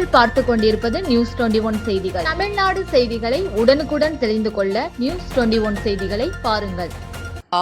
நீங்கள் பார்த்து கொண்டிருப்பது நியூஸ் டுவெண்டி ஒன் செய்திகள். தமிழ்நாடு செய்திகளை உடனுக்குடன் தெரிந்து கொள்ள நியூஸ் டுவெண்டி ஒன் செய்திகளை பாருங்கள்.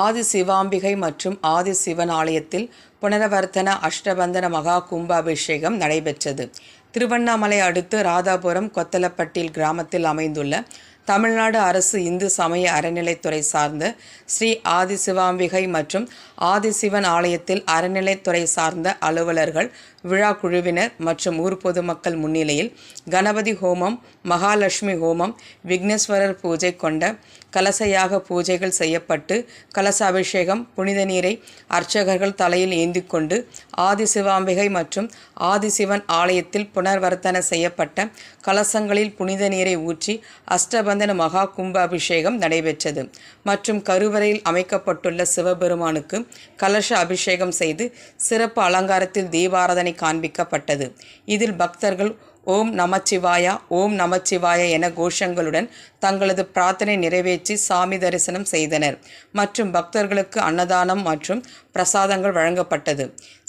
ஆதி சிவாம்பிகை மற்றும் ஆதி சிவன் ஆலயத்தில் புனரவர்த்தன அஷ்டபந்தன மகா கும்ப அபிஷேகம் நடைபெற்றது. திருவண்ணாமலை அடுத்து ராதாபுரம் கொத்தலப்பட்டில் கிராமத்தில் அமைந்துள்ள தமிழ்நாடு அரசு இந்து சமய அறநிலைத்துறை சார்ந்த ஸ்ரீ ஆதிசிவாம்பிகை மற்றும் ஆதிசிவன் ஆலயத்தில் அறநிலைத்துறை சார்ந்த அலுவலர்கள் விழா குழுவினர் மற்றும் ஊர் பொதுமக்கள் முன்னிலையில் கணபதி ஹோமம் மகாலட்சுமி ஹோமம் விக்னேஸ்வரர் பூஜை கொண்ட கலசையாக பூஜைகள் செய்யப்பட்டு கலச அபிஷேகம் புனித நீரை அர்ச்சகர்கள் தலையில் ஏந்தி கொண்டு ஆதிசிவாம்பிகை மற்றும் ஆதிசிவன் ஆலயத்தில் புனர்வர்த்தன செய்யப்பட்ட கலசங்களில் புனித நீரை ஊற்றி அஷ்டபந்த சந்தன மகா கும்ப அபிஷேகம் நடைபெற்றது. மற்றும் கருவறையில் அமைக்கப்பட்டுள்ள சிவபெருமானுக்கு கலச அபிஷேகம் செய்து சிறப்பு அலங்காரத்தில் தீபாராதனை காண்பிக்கப்பட்டது. இதில் பக்தர்கள் ஓம் நமச்சிவாயா ஓம் நமச்சிவாயா என கோஷங்களுடன் தங்களது பிரார்த்தனை நிறைவேற்றி சாமி தரிசனம் செய்தனர். மற்றும் பக்தர்களுக்கு அன்னதானம் மற்றும் பிரசாதங்கள் வழங்கப்பட்டது.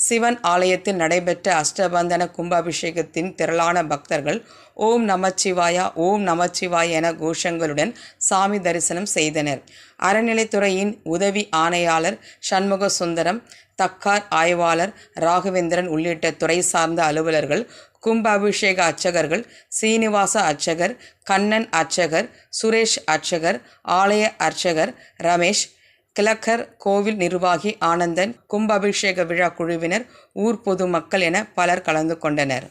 சிவன் ஆலயத்தில் நடைபெற்ற அஷ்டபந்தன கும்பாபிஷேகத்தின் திரளான பக்தர்கள் ஓம் நமச்சிவாயா ஓம் நமச்சிவாயா என கோஷங்களுடன் சாமி தரிசனம் செய்தனர். அறநிலைத்துறையின் உதவி ஆணையாளர் சண்முக சுந்தரம் தக்கார் ஆய்வாளர் ராகவேந்திரன் உள்ளிட்ட துறை சார்ந்த அலுவலர்கள் கும்பாபிஷேக அர்ச்சகர்கள் சீனிவாச அர்ச்சகர் கண்ணன் அர்ச்சகர் சுரேஷ் அர்ச்சகர் ஆலய அர்ச்சகர் ரமேஷ் கிழக்கர் கோவில் நிர்வாகி ஆனந்தன் கும்பாபிஷேக விழா குழுவினர் ஊர் பொதுமக்கள் என பலர் கலந்து கொண்டனர்.